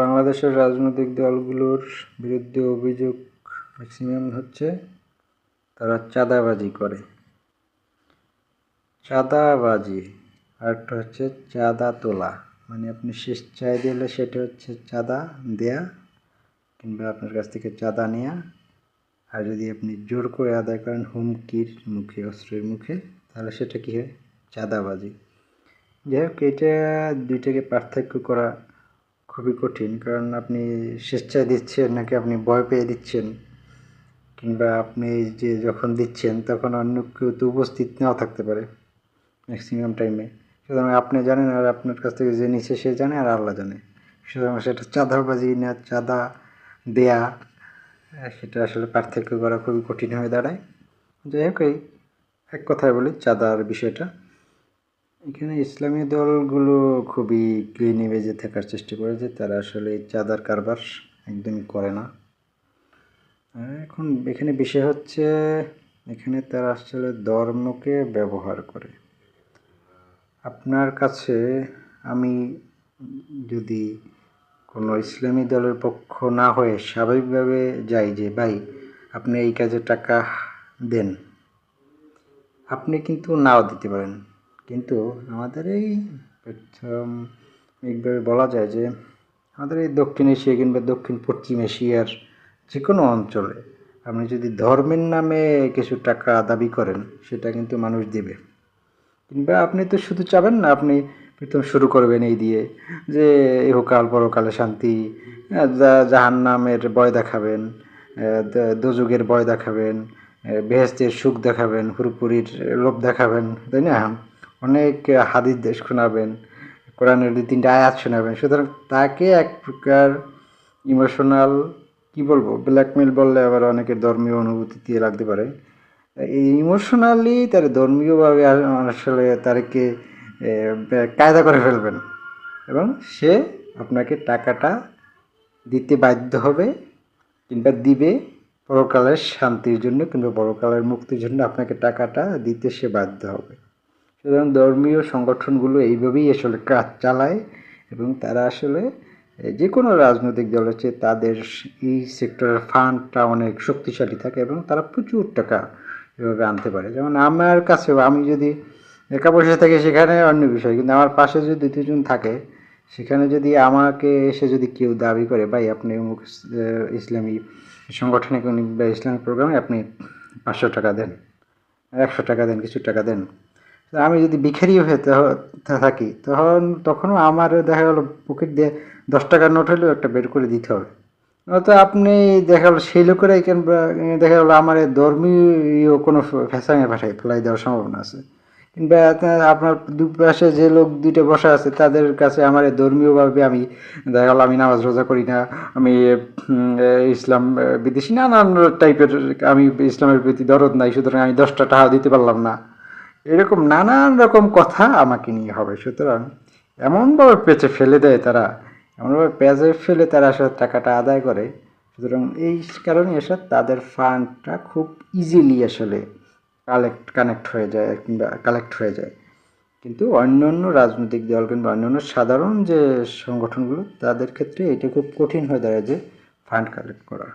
বাংলাদেশের রাজনৈতিক দলগুলোর বিরুদ্ধে অভিযোগ ম্যাক্সিমাম হচ্ছে, তারা চাঁদাবাজি করে। চাঁদাবাজি আরেকটা হচ্ছে চাঁদা তোলা। মানে আপনি শেষ চাই দিলে সেটা হচ্ছে চাঁদা দেয়া, কিংবা আপনার কাছ থেকে চাঁদা নেয়া। আর যদি আপনি জোর করে আদায় করেন হুমকির মুখে, অস্ত্রের মুখে, তাহলে সেটা কী হয়? চাঁদাবাজি। যাই হোক, এটা দুইটাকে পার্থক্য করা খুবই কঠিন, কারণ আপনি স্বেচ্ছায় দিচ্ছেন নাকি আপনি ভয় পেয়ে দিচ্ছেন? কিংবা আপনি যে যখন দিচ্ছেন, তখন অন্য কেউ তো উপস্থিত নাও থাকতে পারে ম্যাক্সিমাম টাইমে সুতরাং আপনি জানেন আর আপনার কাছ থেকে যে নিচ্ছে সে জানে আর আল্লাহ জানে। সুতরাং সেটা চাঁদাবাজি না, চাঁদা দেয়া, সেটা আসলে পার্থক্য করা খুবই কঠিন হয়ে দাঁড়ায়। যাই হোক, এই এক কথায় বলি, চাঁদার বিষয়টা এখানে ইসলামী দলগুলো খুবই ক্লিন ইমেজে থাকার চেষ্টা করেছে। তারা আসলে চাঁদার কারবার একদমই করে না। এখন এখানে বিষয় হচ্ছে, এখানে তারা আসলে ধর্মকে ব্যবহার করে। আপনার কাছে আমি যদি কোনো ইসলামী দলের পক্ষ না হয়ে স্বাভাবিকভাবে যাই যে, ভাই, আপনি এই কাজে টাকা দেন। আপনি কিন্তু নাও দিতে পারেন। কিন্তু আমাদের এই প্রাথমিকভাবে বলা যায় যে আমাদের এই দক্ষিণ এশিয়া কিংবা দক্ষিণ পশ্চিম এশিয়ার যে কোনো অঞ্চলে আপনি যদি ধর্মের নামে কিছু টাকা দাবি করেন সেটা কিন্তু মানুষ দেবে। কিংবা আপনি তো শুধু চাবেন না আপনি প্রথম শুরু করবেন এই দিয়ে যে ইহকাল পরকালে শান্তি জাহান নামের বয় দেখাবেন আহ, বয় দেখাবেন বেহেস্তের সুখ দেখাবেন হুরপুরির লোভ দেখাবেন তাই না? অনেক হাদিস দেশ শোনাবেন, কোরআনের দুই তিনটা আয়াত শোনাবেন। সুতরাং তাকে এক প্রকার ইমোশনাল কি বলব ব্ল্যাকমেল বললে আবার অনেকের ধর্মীয় অনুভূতি দিয়ে লাগতে পারে। ইমোশনালি তার ধর্মীয়ভাবে আসলে বে- কায়দা করে ফেলবেন। এবং সে আপনাকে টাকাটা দিতে বাধ্য হবে কিংবা দিবে পরকালের শান্তির জন্য কিংবা পরকালের মুক্তির জন্য আপনাকে টাকাটা দিতে সে বাধ্য হবে। সুতরাং ধর্মীয় সংগঠনগুলো এইভাবেই আসলে কাজ চালায় এবং তারা আসলে যে কোনো রাজনৈতিক দলের চেয়ে তাদের এই সেক্টরের ফান্ডটা অনেক শক্তিশালী থাকে এবং তারা প্রচুর টাকা এভাবে আনতে পারে। যেমন আমার কাছেও, আমি যদি একা বসে থাকি সেখানে অন্য বিষয়, কিন্তু আমার পাশে যদি দুজন থাকে, সেখানে যদি আমাকে এসে যদি কেউ দাবি করে, ভাই, আপনি অমুক ইসলামী সংগঠনে বা ইসলামী প্রোগ্রামে আপনি পাঁচশো টাকা দেন, একশো টাকা দেন, কিছু টাকা দেন। আমি যদি ভিখারিও হয়ে থাকি, তখন, তখনও আমার দেখা গেলো পকেট দিয়ে দশ টাকার নোট হলেও একটা বের করে দিতে হবে। তো আপনি দেখা গেলো সেই লোকেরাই কেন দেখা গেলো আমার ধর্মীয় কোনো ফ্যাশনে পাঠাই ফেলাই দেওয়ার সম্ভাবনা আছে। কিংবা আপনার- দুপাশে যে লোক দুইটা বসা আছে, তাদের কাছে আমার ধর্মীয়ভাবে আমি দেখা গেলো আমি নামাজ রোজা করি না, আমি ইসলাম, বিদেশি নানান টাইপের, আমি ইসলামের প্রতি দরদ নাই, সুতরাং আমি দশটা টাকা দিতে পারলাম না। এরকম নানান রকম কথা আমাকে নিয়ে হবে। সুতরাং এমনভাবে পেঁচে ফেলে দেয় তারা, এমনভাবে পেঁচে ফেলে তারা আসলে টাকাটা আদায় করে। সুতরাং এই কারণে এসে তাদের ফান্ডটা খুব ইজিলি আসলে কালেক্ট কানেক্ট হয়ে যায় কিংবা কালেক্ট হয়ে যায়। কিন্তু অন্য অন্য রাজনৈতিক দল কিংবা অন্যান্য সাধারণ যে সংগঠনগুলো, তাদের ক্ষেত্রে এটা খুব কঠিন হয়ে দাঁড়ায় যে ফান্ড কালেক্ট করা।